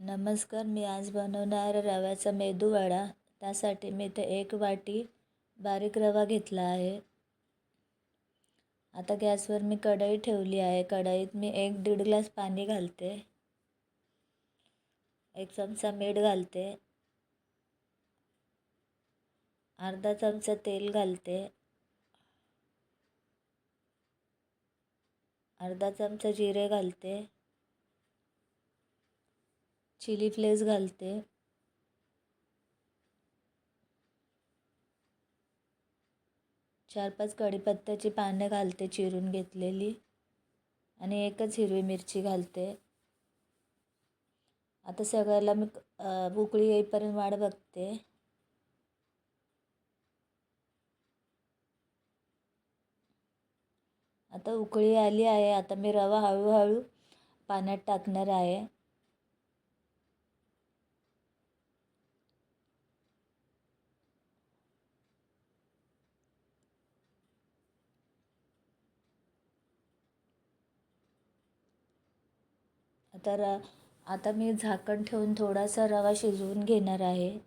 नमस्कार मी आज बनवणार रव्याचा मेदूवडा त्यासाठी मी इथे एक वाटी बारीक रवा घेतला आहे. आता गॅसवर मी कढई ठेवली आहे. कढईत मी एक दीड ग्लास पाणी घालते. एक चमचा मीठ घालते. अर्धा चमचा तेल घालते. अर्धा चमचा जिरे घालते. चिली फ्लेक्स घालते. चार पाच कढीपत्त्याची पानं घालते चिरून घेतलेली. आणि एकच हिरवी मिरची घालते. आता सगळ्याला मी उकळी येईपर्यंत वाट बघते. आता उकळी आली आहे. आता मी रवा हळूहळू पाण्यात टाकणार आहे. आता र आता मी झाकण ठेवून थोडासा रवा शिजवून घेणार आहे.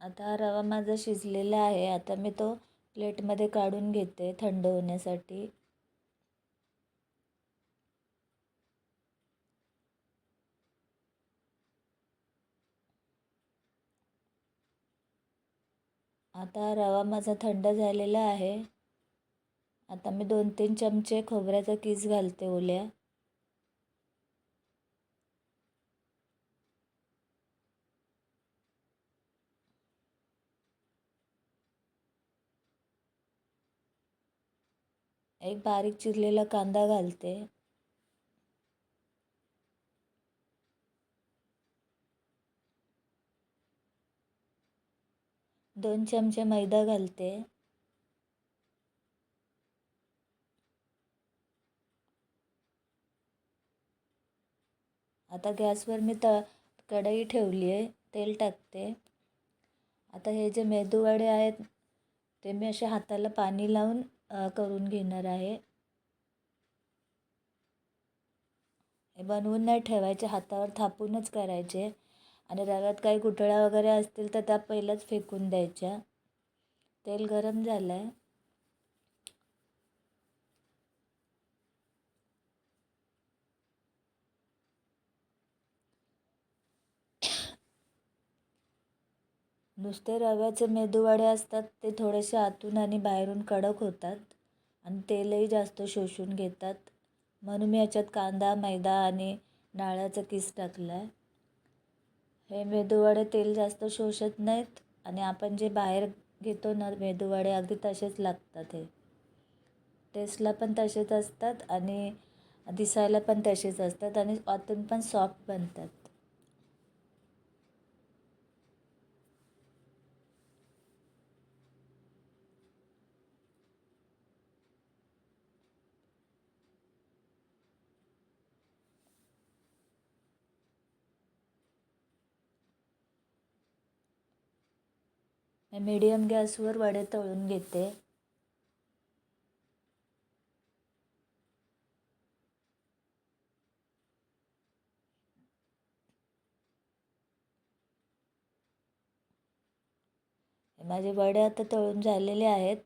आता रवा माझा शिजलेला आहे. आता मी तो प्लेटमध्ये काढून घेते थंड होण्यासाठी. आता रवा माझा थंड झालेला आहे. आता मी दोन तीन चमचे खोबऱ्याचा किस घालते ओल्या. एक बारीक चिरलेला कांदा घालते. दोन चमचे मैदा घालते. आता गॅसवर मी त कढई ठेवली आहे तेल टाकते. आता हे जे मेदूवडे आहेत ते मी असे हाताला पाणी लावून करून घेणार आहे. बनवून नाही ठेवायचे हातावर थापूनच करायचे. आणि रव्यात काही गुठळ्या वगैरे असतील तर त्या पहिलंच फेकून द्यायच्या. तेल गरम झालं आहे नुसते रव्याचे मेदूवडे असतात ते थोडेसे आतून आणि बाहेरून कडक होतात आणि तेलही जास्त शोषून घेतात. म्हणून मी याच्यात कांदा मैदा आणि नारळाचा किस टाकला आहे हे मेदूवडे तेल जास्त शोषत नाहीत आणि आपण जे बाहेर घेतो ना मेदूवडे अगदी तसेच लागतात हे. टेस्टला पण तसेच असतात आणि दिसायला पण तसेच असतात आणि आतून पण सॉफ्ट बनतात. मी मीडियम गॅसवर वडे तळून घेते. माझे वडे आता तळून झालेले आहेत.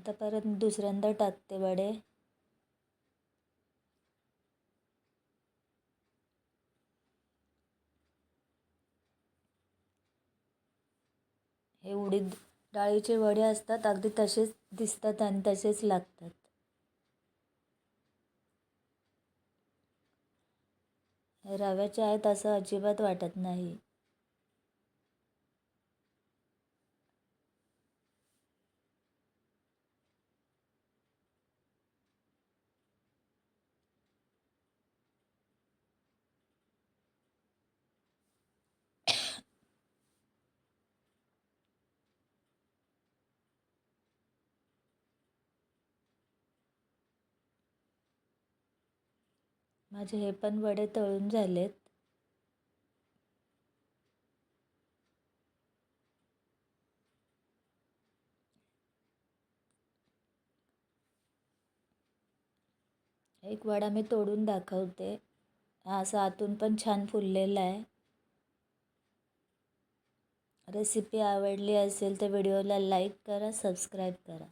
आता परत दुसऱ्यांदा टाकते वडे. हे उडीद डाळीचे वडे असतात अगदी तसेच दिसतात आणि तसेच लागतात. रव्याचे आहेत असं अजिबात वाटत नाही. माझे हे पण वडे तळून झालेत. एक वडा मी तोडून दाखवते. हा असा आतून पण छान फुललेला आहे. रेसिपी आवडली असेल तर व्हिडिओला लाईक करा सबस्क्राईब करा.